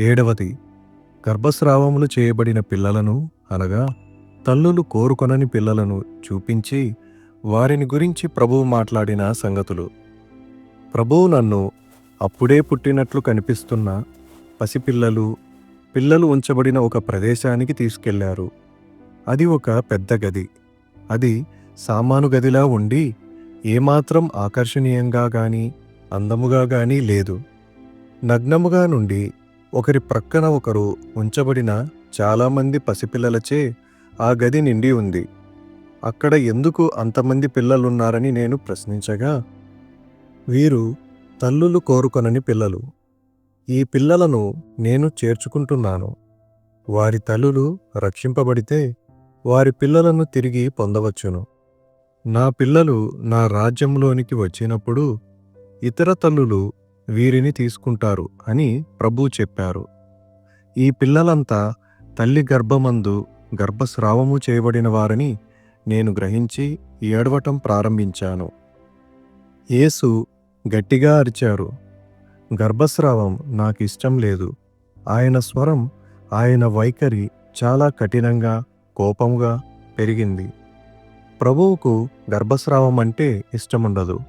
ఏడవది గర్భస్రావములు చేయబడిన పిల్లలను అనగా తల్లులు కోరుకొనని పిల్లలను చూపించి వారిని గురించి ప్రభువు మాట్లాడిన సంగతులు. ప్రభువు నన్ను అప్పుడే పుట్టినట్లు కనిపిస్తున్న పసిపిల్లలు పిల్లలు ఉంచబడిన ఒక ప్రదేశానికి తీసుకెళ్ళారు. అది ఒక పెద్ద గది. అది సామాను గదిలా ఉండి ఏమాత్రం ఆకర్షణీయంగా గాని అందముగా గాని లేదు. నగ్నముగా నుండి ఒకరి ప్రక్కన ఒకరు ఉంచబడిన చాలామంది పసిపిల్లలచే ఆ గది నిండి ఉంది. అక్కడ ఎందుకు అంతమంది పిల్లలున్నారని నేను ప్రశ్నించగా వీరు తల్లులు కోరుకొనని పిల్లలు. ఈ పిల్లలను నేను చేర్చుకుంటున్నాను. వారి తల్లులు రక్షింపబడితే వారి పిల్లలను తిరిగి పొందవచ్చును. నా పిల్లలు నా రాజ్యంలోనికి వచ్చినప్పుడు ఇతర తల్లులు వీరిని తీసుకుంటారు అని ప్రభు చెప్పారు. ఈ పిల్లలంతా తల్లి గర్భమందు గర్భస్రావము చేయబడిన వారని నేను గ్రహించి ఏడవటం ప్రారంభించాను. యేసు గట్టిగా అరిచారు గర్భస్రావం నాకు ఇష్టం లేదు. ఆయన స్వరం ఆయన వైఖరి చాలా కఠినంగా కోపంగా పెరిగింది. ప్రభువుకు గర్భస్రావం అంటే ఇష్టముండదు.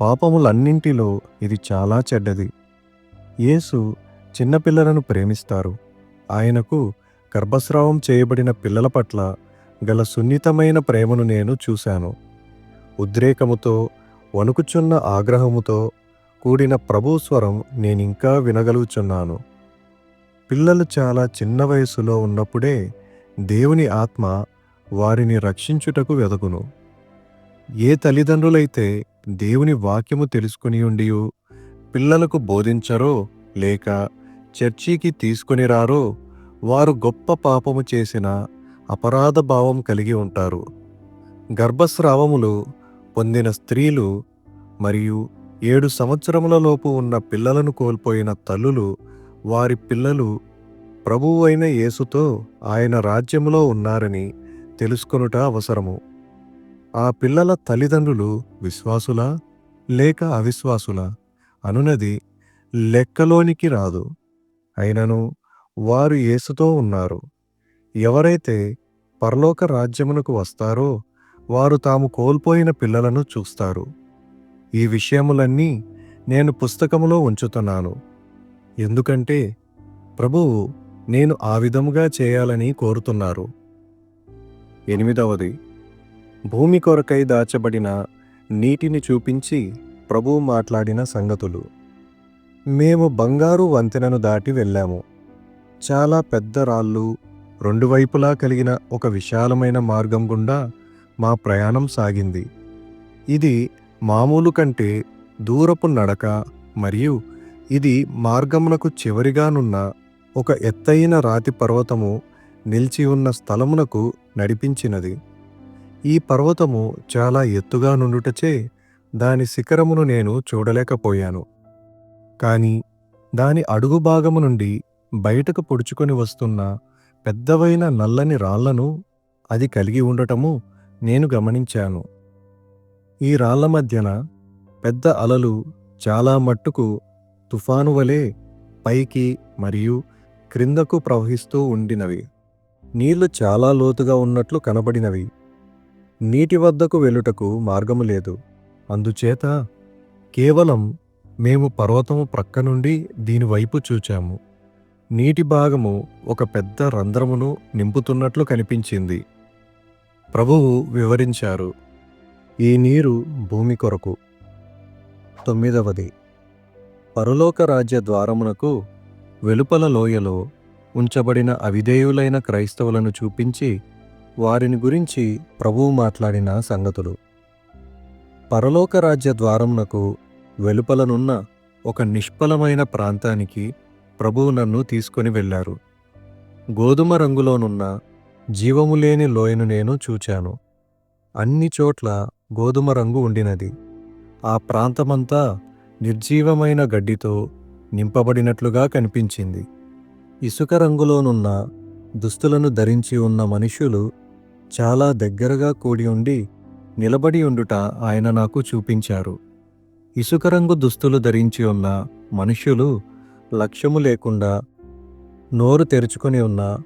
పాపములన్నింటిలో ఇది చాలా చెడ్డది. యేసు చిన్నపిల్లలను ప్రేమిస్తారు. ఆయనకు గర్భస్రావం చేయబడిన పిల్లల పట్ల గల సున్నితమైన ప్రేమను నేను చూశాను. ఉద్రేకముతో వణుకుచున్న ఆగ్రహముతో కూడిన ప్రభు స్వరం నేనింకా వినగలుగుచున్నాను. పిల్లలు చాలా చిన్న వయసులో ఉన్నప్పుడే దేవుని ఆత్మ వారిని రక్షించుటకు వెదగును ఏ తల్లిదండ్రులైతే దేవుని వాక్యము తెలుసుకుని ఉండియు. పిల్లలకు బోధించరో లేక చర్చికి తీసుకుని రారో వారు గొప్ప పాపము చేసిన అపరాధ భావం కలిగి ఉంటారు. గర్భస్రావములు పొందిన స్త్రీలు మరియు ఏడు సంవత్సరములలోపు ఉన్న పిల్లలను కోల్పోయిన తల్లులు వారి పిల్లలు ప్రభువైన యేసుతో ఆయన రాజ్యములో ఉన్నారని తెలుసుకొనుట అవసరము. ఆ పిల్లల తల్లిదండ్రులు విశ్వాసులా లేక అవిశ్వాసులా అనునది లెక్కలోనికి రాదు. అయినను వారు యేసుతో ఉన్నారు. ఎవరైతే పరలోక రాజ్యమునకు వస్తారో వారు తాము కోల్పోయిన పిల్లలను చూస్తారు. ఈ విషయములన్నీ నేను పుస్తకములో ఉంచుతున్నాను. ఎందుకంటే ప్రభువు నేను ఆ విధముగా చేయాలని కోరుతున్నారు. ఎనిమిదవది భూమి కొరకై దాచబడిన నీటిని చూపించి ప్రభువు మాట్లాడిన సంగతులు. మేము బంగారు వంతెనను దాటి వెళ్ళాము. చాలా పెద్ద రాళ్ళు రెండు వైపులా కలిగిన ఒక విశాలమైన మార్గం గుండా మా ప్రయాణం సాగింది. ఇది మామూలు కంటే దూరపు నడక మరియు ఇది మార్గమునకు చివరిగానున్న ఒక ఎత్తైన రాతి పర్వతము నిలిచి ఉన్న స్థలమునకు నడిపించినది. ఈ పర్వతము చాలా ఎత్తుగా నుండుటచే దాని శిఖరమును నేను చూడలేకపోయాను. కాని దాని అడుగు భాగము నుండి బయటకు పొడుచుకొని వస్తున్న పెద్దవైన నల్లని రాళ్ళను అది కలిగి ఉండటము నేను గమనించాను. ఈ రాళ్ళ మధ్యన పెద్ద అలలు చాలా మట్టుకు తుఫాను వలె పైకి మరియు క్రిందకు ప్రవహిస్తూ ఉండినవి. నీళ్ళు చాలా లోతుగా ఉన్నట్లు కనబడినవి. నీటి వద్దకు వెలుటకు మార్గము లేదు. అందుచేత కేవలం మేము పర్వతము ప్రక్క నుండి దీనివైపు చూచాము. నీటి భాగము ఒక పెద్ద రంధ్రమును నింపుతున్నట్లు కనిపించింది. ప్రభువు వివరించారు. ఈ నీరు భూమి కొరకు. తొమ్మిదవది. పరలోక రాజ్య ద్వారమునకు వెలుపల లోయలో ఉంచబడిన అవిధేయులైన క్రైస్తవులను చూపించి వారిని గురించి ప్రభువు మాట్లాడిన సంగతులు. పరలోక రాజ్య ద్వారమునకు వెలుపలనున్న ఒక నిష్ఫలమైన ప్రాంతానికి ప్రభువు నన్ను తీసుకొని వెళ్ళారు. గోధుమ రంగులోనున్న జీవము లేని లోయను నేను చూచాను. అన్ని చోట్ల గోధుమ రంగు ఉండినది. ఆ ప్రాంతమంతా నిర్జీవమైన గడ్డితో నింపబడినట్లుగా కనిపించింది. ఇసుక రంగులోనున్న దుస్తులను ధరించి ఉన్న మనుషులు చాలా దగ్గరగా కూడి ఉండి నిలబడి ఉండుట ఆయన నాకు చూపించారు. ఇసుక రంగు దుస్తులు ధరించి ఉన్న మనుష్యులు లక్ష్యము లేకుండా నోరు తెరుచుకొని ఉన్న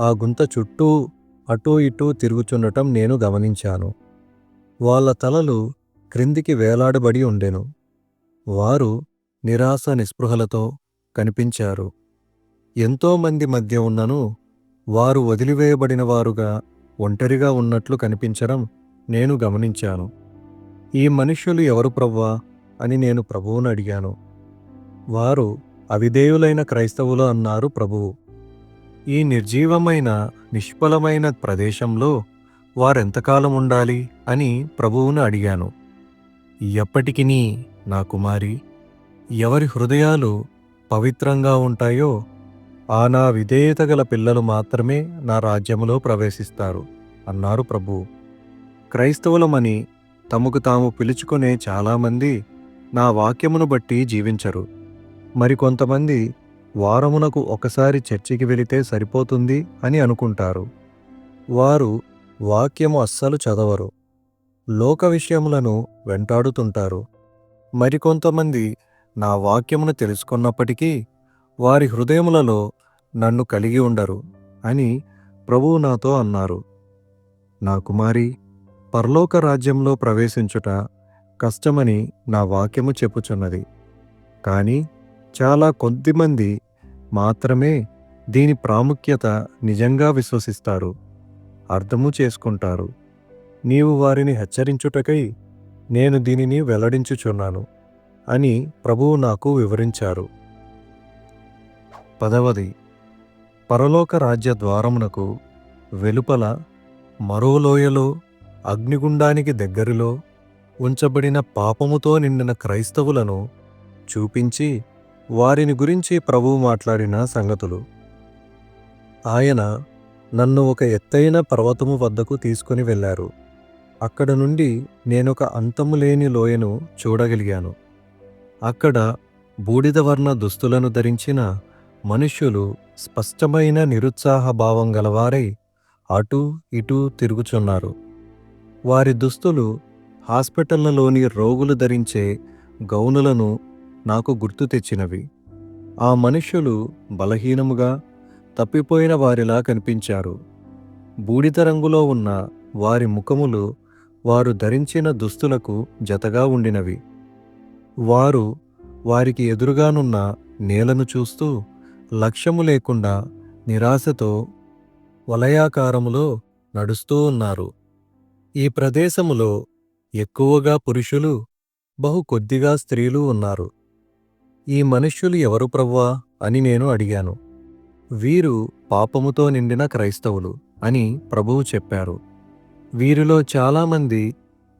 ఆ గుంత చుట్టూ అటూ ఇటూ తిరుగుచుండటం నేను గమనించాను. వాళ్ళ తలలు క్రిందికి వేలాడబడి ఉండెను. వారు నిరాశ నిస్పృహలతో కనిపించారు. ఎంతోమంది మధ్య ఉన్నను వారు వదిలివేయబడిన వారుగా ఒంటరిగా ఉన్నట్లు కనిపించడం నేను గమనించాను. ఈ మనుష్యులు ఎవరు ప్రవ్వా అని నేను ప్రభువును అడిగాను. వారు అవిధేయులైన క్రైస్తవులు అన్నారు ప్రభువు. ఈ నిర్జీవమైన నిష్ఫలమైన ప్రదేశంలో వారెంతకాలం ఉండాలి అని ప్రభువును అడిగాను. ఎప్పటికినీ నా కుమారి ఎవరి హృదయాలు పవిత్రంగా ఉంటాయో ఆ నా విధేయత గల పిల్లలు మాత్రమే నా రాజ్యములో ప్రవేశిస్తారు అన్నారు ప్రభువు క్రైస్తవులమని తమకు తాము పిలుచుకునే చాలామంది నా వాక్యమును బట్టి జీవించరు. మరికొంతమంది వారమునకు ఒకసారి చర్చికి వెళితే సరిపోతుంది అని అనుకుంటారు. వారు వాక్యము అస్సలు చదవరు లోక విషయములను వెంటాడుతుంటారు. మరికొంతమంది నా వాక్యమును తెలుసుకున్నప్పటికీ వారి హృదయములలో నన్ను కలిగి ఉండరు అని ప్రభువు నాతో అన్నారు. నా కుమారి పరలోక రాజ్యంలో ప్రవేశించుట కష్టమని నా వాక్యము చెప్పుచున్నది. కానీ చాలా కొద్దిమంది మాత్రమే దీని ప్రాముఖ్యత నిజంగా విశ్వసిస్తారు. అర్థము చేసుకుంటారు. నీవు వారిని హెచ్చరించుటకై నేను దీనిని వెల్లడించుచున్నాను అని ప్రభువు నాకు వివరించారు. పదవది పరలోక రాజ్య ద్వారమునకు వెలుపల మరో లోయలో అగ్నిగుండానికి దగ్గరలో ఉంచబడిన పాపముతో నిండిన క్రైస్తవులను చూపించి వారిని గురించి ప్రభువు మాట్లాడిన సంగతులు. ఆయన నన్ను ఒక ఎత్తైన పర్వతము వద్దకు తీసుకుని వెళ్ళారు. అక్కడ నుండి నేనొక అంతము లేని లోయను చూడగలిగాను. అక్కడ బూడిద వర్ణ దుస్తులను ధరించిన మనుష్యులు స్పష్టమైన నిరుత్సాహ భావం గలవారై అటూ ఇటూ తిరుగుచున్నారు. వారి దుస్తులు హాస్పిటళ్ళలోని రోగులు ధరించే గౌనులను నాకు గుర్తు తెచ్చినవి. ఆ మనుష్యులు బలహీనముగా తప్పిపోయిన వారిలా కనిపించారు. బూడిద రంగులో ఉన్న వారి ముఖములు వారు ధరించిన దుస్తులకు జతగా ఉండినవి. వారు వారికి ఎదురుగానున్న నేలను చూస్తూ లక్ష్యము లేకుండా నిరాశతో వలయాకారములో నడుస్తూ ఉన్నారు. ఈ ప్రదేశములో ఎక్కువగా పురుషులు బహు కొద్దిగా స్త్రీలు ఉన్నారు. ఈ మనుష్యులు ఎవరు ప్రవ్వా అని నేను అడిగాను. వీరు పాపముతో నిండిన క్రైస్తవులు అని ప్రభువు చెప్పారు. వీరిలో చాలామంది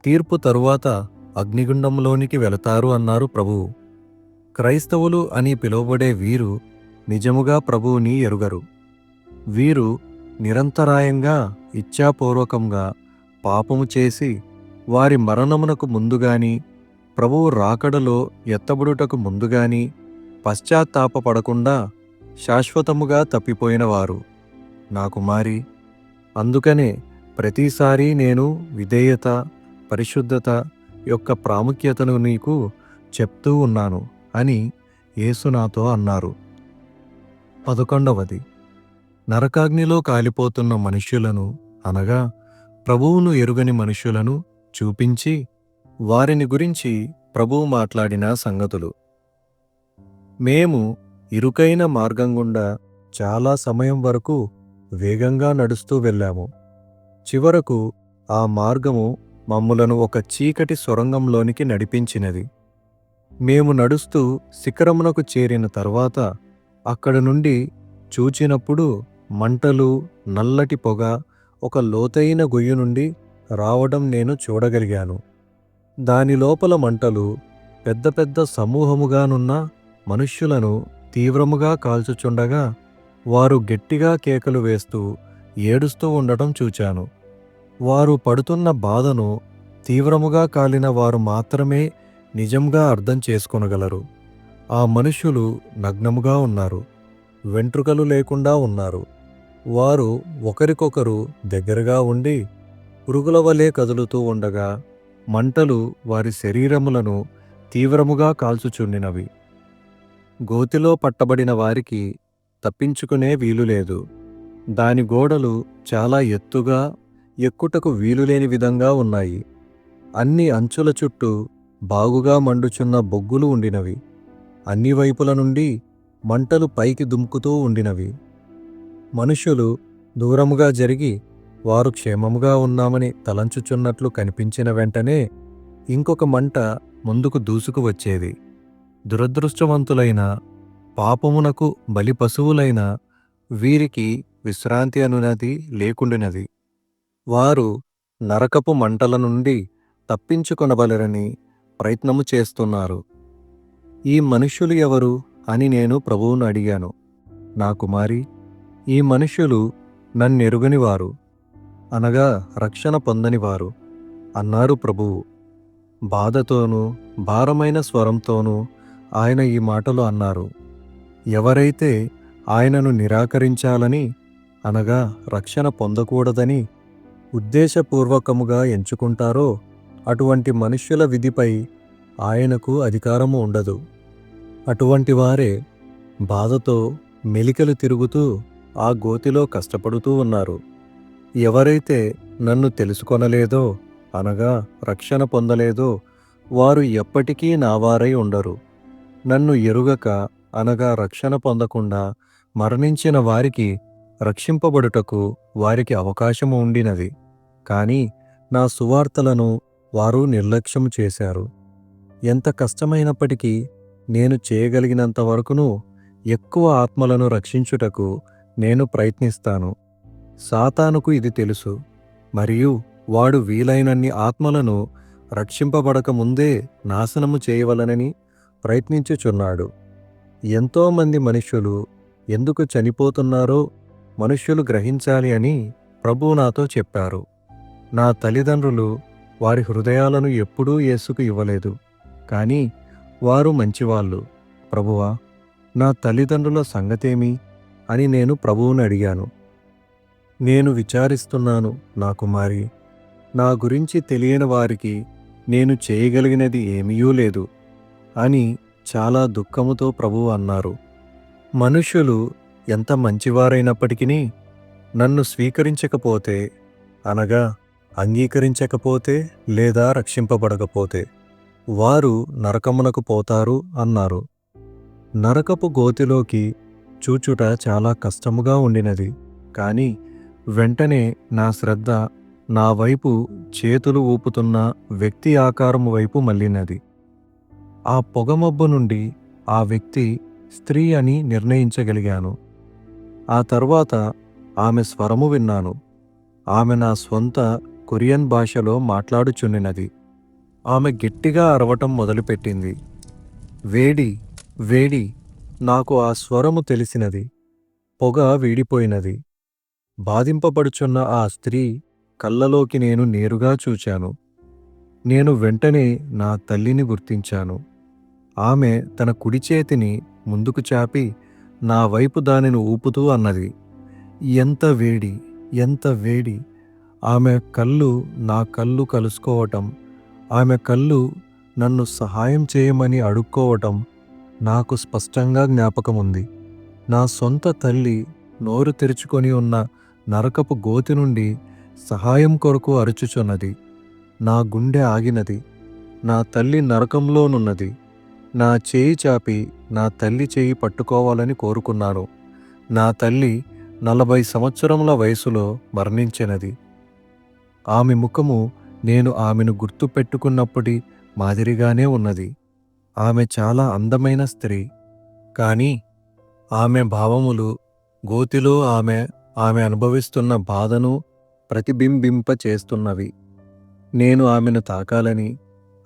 తీర్పు తరువాత అగ్నిగుండంలోనికి వెళతారు అన్నారు ప్రభువు. క్రైస్తవులు అని పిలువబడే వీరు నిజముగా ప్రభువుని ఎరుగరు. వీరు నిరంతరాయంగా ఇచ్ఛాపూర్వకంగా పాపము చేసి వారి మరణమునకు ముందుగాని ప్రభువు రాకడలో ఎత్తబడుటకు ముందుగాని పశ్చాత్తాపపడకుండా శాశ్వతముగా తప్పిపోయినవారు. నా కుమారి అందుకనే ప్రతిసారి నేను విధేయత పరిశుద్ధత యొక్క ప్రాముఖ్యతను నీకు చెప్తూ ఉన్నాను అని యేసు నాతో అన్నారు. పదకొండవది. నరకాగ్నిలో కాలిపోతున్న మనుష్యులను అనగా ప్రభువును ఎరుగని మనుష్యులను చూపించి వారిని గురించి ప్రభువు మాట్లాడిన సంగతులు. మేము ఇరుకైన మార్గం గుండా చాలా సమయం వరకు వేగంగా నడుస్తూ వెళ్ళాము. చివరకు ఆ మార్గము మమ్ములను ఒక చీకటి సొరంగంలోనికి నడిపించినది. మేము నడుస్తూ శిఖరమునకు చేరిన తర్వాత అక్కడ నుండి చూచినప్పుడు మంటలు నల్లటి పొగ ఒక లోతైన గొయ్యి నుండి రావడం నేను చూడగలిగాను. దాని లోపల మంటలు పెద్ద పెద్ద సమూహముగానున్న మనుష్యులను తీవ్రముగా కాల్చుచుండగా వారు గట్టిగా కేకలు వేస్తూ ఏడుస్తూ ఉండటం చూచాను. వారు పడుతున్న బాధను తీవ్రముగా కాలిన వారు మాత్రమే నిజంగా అర్థం చేసుకొనగలరు. ఆ మనుష్యులు నగ్నముగా ఉన్నారు వెంట్రుకలు లేకుండా ఉన్నారు. వారు ఒకరికొకరు దగ్గరగా ఉండి పురుగుల వలె కదులుతూ ఉండగా మంటలు వారి శరీరములను తీవ్రముగా కాల్చుచుండినవి. గోతిలో పట్టబడిన వారికి తప్పించుకునే వీలులేదు దాని గోడలు చాలా ఎత్తుగా ఎక్కుటకు వీలులేని విధంగా ఉన్నాయి. అన్ని అంచుల చుట్టూ బాగుగా మండుచున్న బొగ్గులు ఉండినవి. అన్ని వైపుల నుండి మంటలు పైకి దుముకుతూ ఉండినవి. మనుషులు దూరముగా జరిగి వారు క్షేమముగా ఉన్నామని తలంచుచున్నట్లు కనిపించిన వెంటనే ఇంకొక మంట ముందుకు దూసుకు వచ్చేది. దురదృష్టవంతులైన పాపమునకు బలి పశువులైన వీరికి విశ్రాంతి అనునది లేకుండినది. వారు నరకపు మంటల నుండి తప్పించుకొనబలరని ప్రయత్నము చేస్తున్నారు. ఈ మనుష్యులు ఎవరు అని నేను ప్రభువును అడిగాను. నా కుమారి ఈ మనుష్యులు నన్నెరుగనివారు అనగా రక్షణ పొందనివారు అన్నారు ప్రభువు. బాధతోనూ భారమైన స్వరంతోనూ ఆయన ఈ మాటలు అన్నారు. ఎవరైతే ఆయనను నిరాకరించాలని అనగా రక్షణ పొందకూడదని ఉద్దేశపూర్వకముగా ఎంచుకుంటారో అటువంటి మనుష్యుల విధిపై ఆయనకు అధికారము ఉండదు. అటువంటి వారే బాధతో మెలికలు తిరుగుతూ ఆ గోతిలో కష్టపడుతూ ఉన్నారు. ఎవరైతే నన్ను తెలుసుకొనలేదో అనగా రక్షణ పొందలేదో వారు ఎప్పటికీ నావారై ఉండరు. నన్ను ఎరుగక అనగా రక్షణ పొందకుండా మరణించిన వారికి రక్షింపబడుటకు వారికి అవకాశము ఉండినది. కానీ నా సువార్తలను వారు నిర్లక్ష్యం చేశారు. ఎంత కష్టమైనప్పటికీ నేను చేయగలిగినంత వరకును ఎక్కువ ఆత్మలను రక్షించుటకు నేను ప్రయత్నిస్తాను. సాతానుకు ఇది తెలుసు. మరియు వాడు వీలైనన్ని ఆత్మలను రక్షింపబడక ముందే నాశనము చేయవలనని ప్రయత్నించుచున్నాడు. ఎంతోమంది మనుష్యులు ఎందుకు చనిపోతున్నారో మనుష్యులు గ్రహించాలి అని ప్రభువు నాతో చెప్పారు. నా తల్లిదండ్రులు వారి హృదయాలను ఎప్పుడూ యేసుకు ఇవ్వలేదు. కానీ వారు మంచివాళ్ళు. ప్రభువా నా తల్లిదండ్రుల సంగతేమి అని నేను ప్రభువుని అడిగాను. నేను విచారిస్తున్నాను నా కుమారి నా గురించి తెలియని వారికి నేను చేయగలిగినది ఏమీయూ లేదు అని చాలా దుఃఖముతో ప్రభువు అన్నారు. మనుషులు ఎంత మంచివారైనప్పటికీ నన్ను స్వీకరించకపోతే అనగా అంగీకరించకపోతే లేదా రక్షింపబడకపోతే వారు నరకమునకు పోతారు అన్నారు. నరకపు గోతిలోకి చూచుట చాలా కష్టముగా ఉండినది. కాని వెంటనే నా శ్రద్ధ నా వైపు చేతులు ఊపుతున్న వ్యక్తి ఆకారము వైపు మళ్ళినది. ఆ పొగమబ్బు నుండి ఆ వ్యక్తి స్త్రీ అని నిర్ణయించగలిగాను. ఆ తర్వాత ఆమె స్వరము విన్నాను. ఆమె నా స్వంత కొరియన్ భాషలో మాట్లాడుచున్నది ఆమె గట్టిగా అరవటం మొదలుపెట్టింది. వేడి వేడి నాకు ఆ స్వరము తెలిసినది. పొగ వీడిపోయినది. బాధింపబడుచున్న ఆ స్త్రీ కళ్ళలోకి నేను నేరుగా చూచాను. నేను వెంటనే నా తల్లిని గుర్తించాను. ఆమె తన కుడి చేతిని ముందుకు చాపి నా వైపు దానిని ఊపుతూ అన్నది. ఎంత వేడి ఎంత వేడి. ఆమె కళ్ళు నా కళ్ళు కలుసుకోవటం ఆమె కళ్ళు నన్ను సహాయం చేయమని అడుక్కోవటం నాకు స్పష్టంగా జ్ఞాపకముంది. నా సొంత తల్లి నోరు తెరుచుకొని ఉన్న నరకపు గోతి నుండి సహాయం కొరకు అరుచుచున్నది. నా గుండె ఆగినది. నా తల్లి నరకంలోనున్నది. నా చేయి చాపి నా తల్లి చేయి పట్టుకోవాలని కోరుకున్నాను. నా తల్లి నలభై సంవత్సరముల వయసులో మరణించినది. ఆమె ముఖము నేను ఆమెను గుర్తు పెట్టుకున్నప్పటి మాదిరిగానే ఉన్నది. ఆమె చాలా అందమైన స్త్రీ. కానీ ఆమె భావములు గోతిలో ఆమె ఆమె అనుభవిస్తున్న బాధను ప్రతిబింబింప చేస్తున్నవి. నేను ఆమెను తాకాలని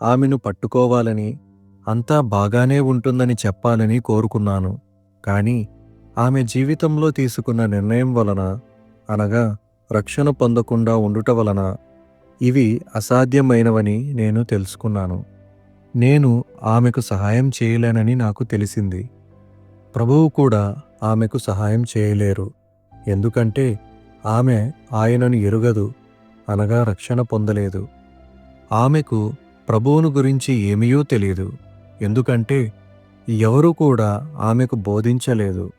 ఆమెను పట్టుకోవాలని అంతా బాగానే ఉంటుందని చెప్పాలని కోరుకున్నాను. కానీ ఆమె జీవితంలో తీసుకున్న నిర్ణయం వలన అనగా రక్షణ పొందకుండా ఉండుట వలన ఇవి అసాధ్యమైనవని నేను తెలుసుకున్నాను. నేను ఆమెకు సహాయం చేయలేనని నాకు తెలిసింది. ప్రభువు కూడా ఆమెకు సహాయం చేయలేరు. ఎందుకంటే ఆమె ఆయనను ఎరుగదు అనగా రక్షణ పొందలేదు. ఆమెకు ప్రభువును గురించి ఏమీయూ తెలియదు ఎందుకంటే ఎవరూ కూడా ఆమెకు బోధించలేదు.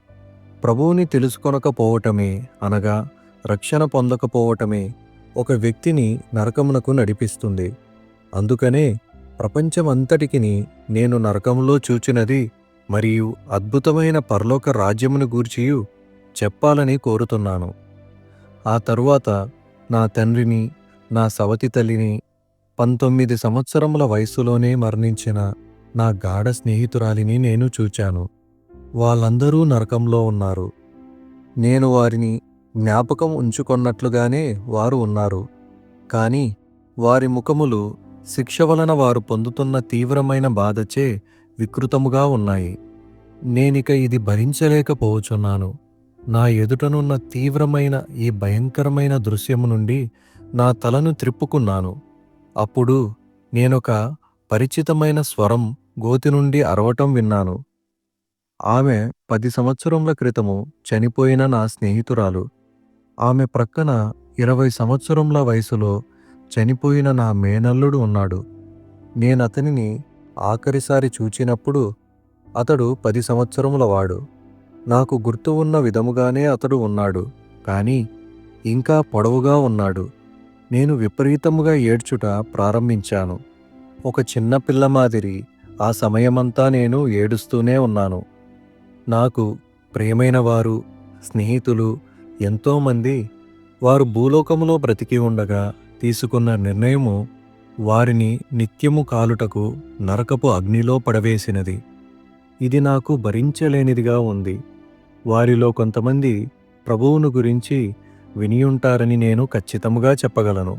ప్రభువుని తెలుసుకొనకపోవటమే అనగా రక్షణ పొందకపోవటమే ఒక వ్యక్తిని నరకమునకు నడిపిస్తుంది. అందుకనే ప్రపంచమంతటికిని నేను నరకంలో చూచినది మరియు అద్భుతమైన పరలోక రాజ్యమును గూర్చియు చెప్పాలని కోరుతున్నాను. ఆ తరువాత నా తండ్రిని నా సవతి తల్లిని పంతొమ్మిది సంవత్సరముల వయస్సులోనే మరణించిన నా గాఢ స్నేహితురాలిని నేను చూచాను. వాళ్ళందరూ నరకంలో ఉన్నారు. నేను వారిని జ్ఞాపకం ఉంచుకొన్నట్లుగానే వారు ఉన్నారు. కాని వారి ముఖములు శిక్ష వలన వారు పొందుతున్న తీవ్రమైన బాధచే వికృతముగా ఉన్నాయి. నేనిక ఇది భరించలేకపోవచున్నాను నా ఎదుటనున్న తీవ్రమైన ఈ భయంకరమైన దృశ్యము నుండి నా తలను త్రిప్పుకున్నాను. అప్పుడు నేనొక పరిచితమైన స్వరం గోతి నుండి అరవటం విన్నాను. ఆమె పది సంవత్సరముల క్రితము చనిపోయిన నా స్నేహితురాలు. ఆమె ప్రక్కన ఇరవై సంవత్సరంల వయసులో చనిపోయిన నా మేనల్లుడు ఉన్నాడు. నేనతనిని ఆఖరిసారి చూచినప్పుడు అతడు పది సంవత్సరముల వాడు. నాకు గుర్తు ఉన్న విధముగానే అతడు ఉన్నాడు కానీ ఇంకా పొడవుగా ఉన్నాడు. నేను విపరీతముగా ఏడ్చుట ప్రారంభించాను. ఒక చిన్న పిల్ల మాదిరి ఆ సమయమంతా నేను ఏడుస్తూనే ఉన్నాను. నాకు ప్రియమైన వారు స్నేహితులు ఎంతోమంది వారు భూలోకములో బ్రతికి ఉండగా తీసుకున్న నిర్ణయము వారిని నిత్యము కాలుటకు నరకపు అగ్నిలో పడవేసినది. ఇది నాకు భరించలేనిదిగా ఉంది. వారిలో కొంతమంది ప్రభువును గురించి వినియుంటారని నేను ఖచ్చితముగా చెప్పగలను.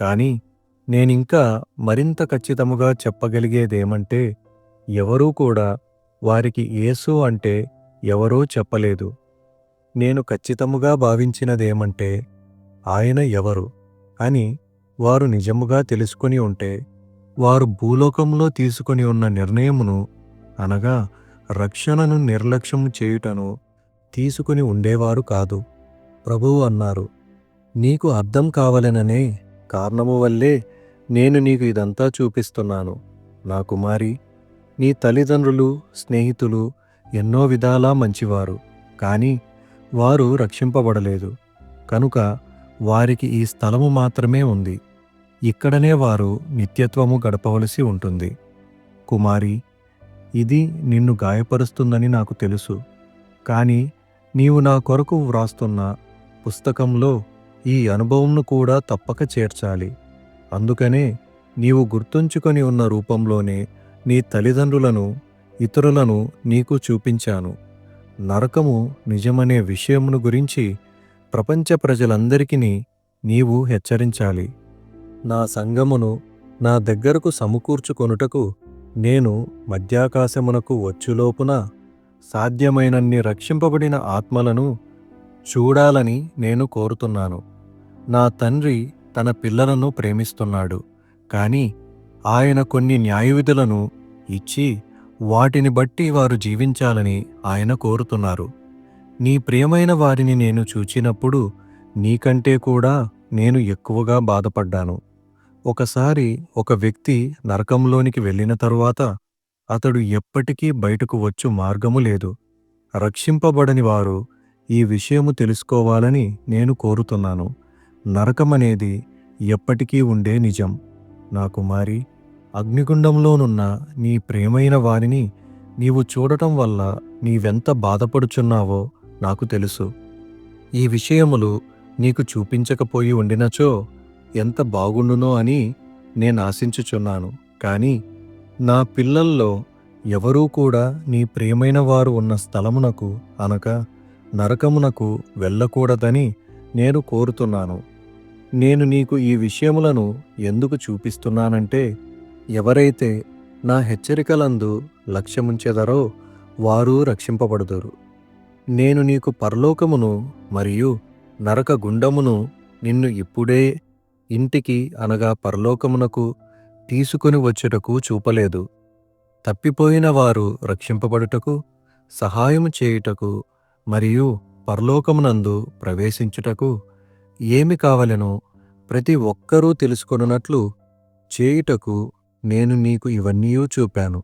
కానీ నేనింకా మరింత ఖచ్చితముగా చెప్పగలిగేదేమంటే ఎవరూ కూడా వారికి యేసు అంటే ఎవరో చెప్పలేదు. నేను ఖచ్చితముగా భావించినదేమంటే ఆయన ఎవరు అని వారు నిజముగా తెలుసుకొని ఉంటే వారు భూలోకంలో తీసుకొని ఉన్న నిర్ణయమును అనగా రక్షణను నిర్లక్ష్యం చేయుటను తీసుకుని ఉండేవారు కాదు. ప్రభువు అన్నారు నీకు అర్థం కావలెననే కారణము వల్లే నేను నీకు ఇదంతా చూపిస్తున్నాను. నా కుమారి నీ తల్లిదండ్రులు స్నేహితులు ఎన్నో విధాలా మంచివారు. కానీ వారు రక్షింపబడలేదు. కనుక వారికి ఈ స్థలము మాత్రమే ఉంది. ఇక్కడనే వారు నిత్యత్వము గడపవలసి ఉంటుంది. కుమారి ఇది నిన్ను గాయపరుస్తుందని నాకు తెలుసు. కానీ నీవు నా కొరకు వ్రాస్తున్న పుస్తకంలో ఈ అనుభవంను కూడా తప్పక చేర్చాలి. అందుకనే నీవు గుర్తుంచుకొని ఉన్న రూపంలోనే నీ తల్లిదండ్రులను ఇతరులను నీకు చూపించాను. నరకము నిజమనే విషయమును గురించి ప్రపంచ ప్రజలందరికీ నీవు హెచ్చరించాలి. నా సంగమును నా దగ్గరకు సమకూర్చుకొనుటకు నేను మధ్యాకాశమునకు వచ్చులోపున సాధ్యమైనన్ని రక్షింపబడిన ఆత్మలను చూడాలని నేను కోరుతున్నాను. నా తండ్రి తన పిల్లలను ప్రేమిస్తున్నాడు కానీ ఆయన కొన్ని న్యాయవిధులను ఇచ్చి వాటిని బట్టి వారు జీవించాలని ఆయన కోరుతున్నారు. నీ ప్రియమైన వారిని నేను చూచినప్పుడు నీకంటే కూడా నేను ఎక్కువగా బాధపడ్డాను. ఒకసారి ఒక వ్యక్తి నరకంలోనికి వెళ్ళిన తరువాత అతడు ఎప్పటికీ బయటకు వచ్చు మార్గము లేదు. రక్షింపబడని వారు ఈ విషయము తెలుసుకోవాలని నేను కోరుతున్నాను. నరకమనేది ఎప్పటికీ ఉండే నిజం. నా కుమారి అగ్నిగుండంలోనున్న నీ ప్రేమైన వారిని నీవు చూడటం వల్ల నీవెంత బాధపడుచున్నావో నాకు తెలుసు. ఈ విషయములు నీకు చూపించకపోయి ఉండినచో ఎంత బాగుండునో అని నేను ఆశించుచున్నాను. కానీ నా పిల్లల్లో ఎవరూ కూడా నీ ప్రియమైన వారు ఉన్న స్థలమునకు అనక నరకమునకు వెళ్ళకూడదని నేను కోరుతున్నాను. నేను నీకు ఈ విషయములను ఎందుకు చూపిస్తున్నానంటే ఎవరైతే నా హెచ్చరికలందు లక్ష్యముంచెదరో వారు రక్షింపబడుదురు. నేను నీకు పరలోకమును మరియు నరక గుండమును నిన్ను ఇప్పుడే ఇంటికి అనగా పరలోకమునకు తీసుకుని వచ్చుటకు చూపలేదు. తప్పిపోయిన వారు రక్షింపబడుటకు సహాయము చేయుటకు మరియు పరలోకమునందు ప్రవేశించుటకు ఏమి కావలెనో ప్రతి ఒక్కరూ తెలుసుకొనున్నట్లు చేయుటకు నేను నీకు ఇవన్నీయూ చూపాను.